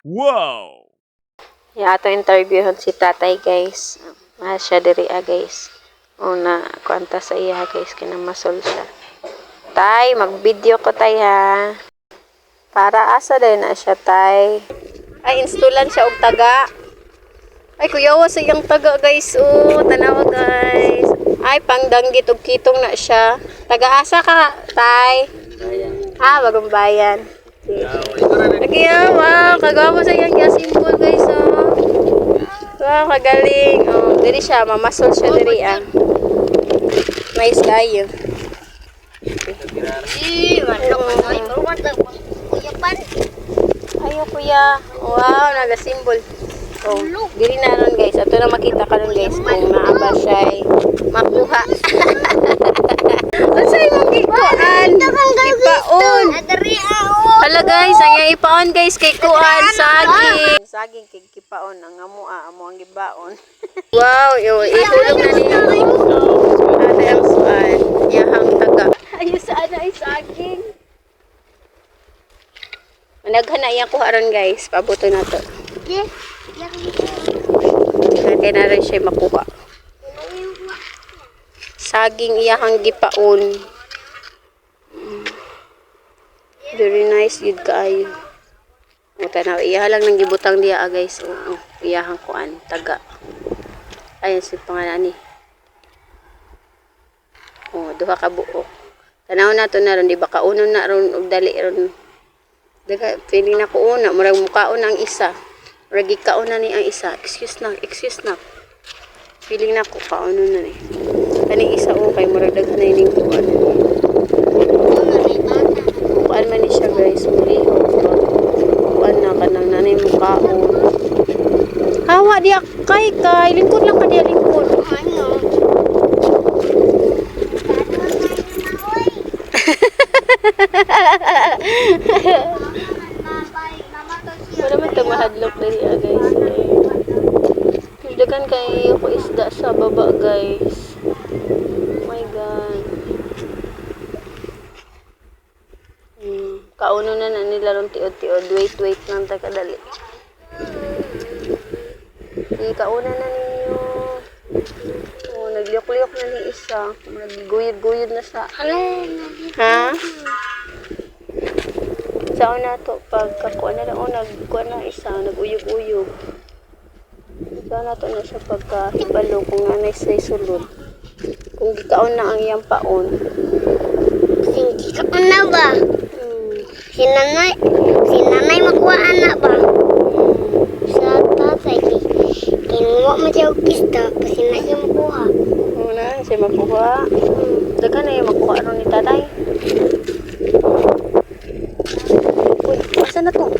Whoa! Ya ato interviewon si tatay guys. Ah, siya diri ah guys. Una, kwanta sa iya guys, kinamasol siya. Tay, mag-video ko tay ha. Para asa din na siya tay. Ay, installan siya og taga. Ay, kuyawa sa iyang taga guys. Oh, tanawa guys. Ay, pangdanggit og kitong na siya. Taga asa ka, tay? Ah, bagong bayan. Ah, wow, kagawa sa iyang yasimbol guys, oh. Wow, kagaling. Oh, diri siya, mamasol siya diri ah. Nice kayo. Ayo kuya. Wow, nagasimbol. Oh, diri na ron guys. Ato na makita ka ron guys kung naaba siya ay makuha. Unsay mong gikuan? Ipaon. Hala guys, ipaon guys kay kuan saging. Saging kay kipaon ang amo ah, amo ang gibaon. wow, yo ihulog na niya. Ate ang kuan, yahang taga. Ayos sa ana ay saging. Managhan na iya ko aron guys, pabuto na to. Kaya na rin siya makuha. Saging iyahang gipaon. Mm. Very nice gid kaayo. O tanaw iya lang nang gibutang diya ah, guys. Oo, iyahang kuan taga. Ayun si pangalan ni. Oh, duha ka buok. Tanaw na to na ron di ba kaunon na ron og dali ron. Daga feeling na ko una murag mukaon ang isa. Murag gikaon na ni ang isa. Excuse na, excuse na. Feeling na ko kaunon na ni. Kaning isa o kay murag daghan na ining. Kuan man ni siya guys, muli. Kuan na kanang nanay mo kaon. Hawa diya kay kay lingkod lang ka diya lingkod. Wala man ito mahadlok ah guys. Dagan kay ako isda sa baba guys. Oh my god. Hmm. Kauno na na nila tiod-tiod. Wait, wait lang ta kadali. Di kauna na ninyo. Oh, nagliyok-liyok na ni isa. Nagguyod-guyod na sa... Ha? Sa una to, pagkakuha na lang, oh, nagkuha na isa, nag-uyog-uyog. Sa na to na siya pagkahibalo kung nanay sa sulod. Kung gikaon na ang iyang paon. Hindi ka na ba? Hmm. Si nanay, si nanay makuha anak Wa man siya og pista, kasi na siya makuha. Oo oh, na, siya makuha. Hmm. Daga na yung makuha ron ni tatay. Uy, asa na to?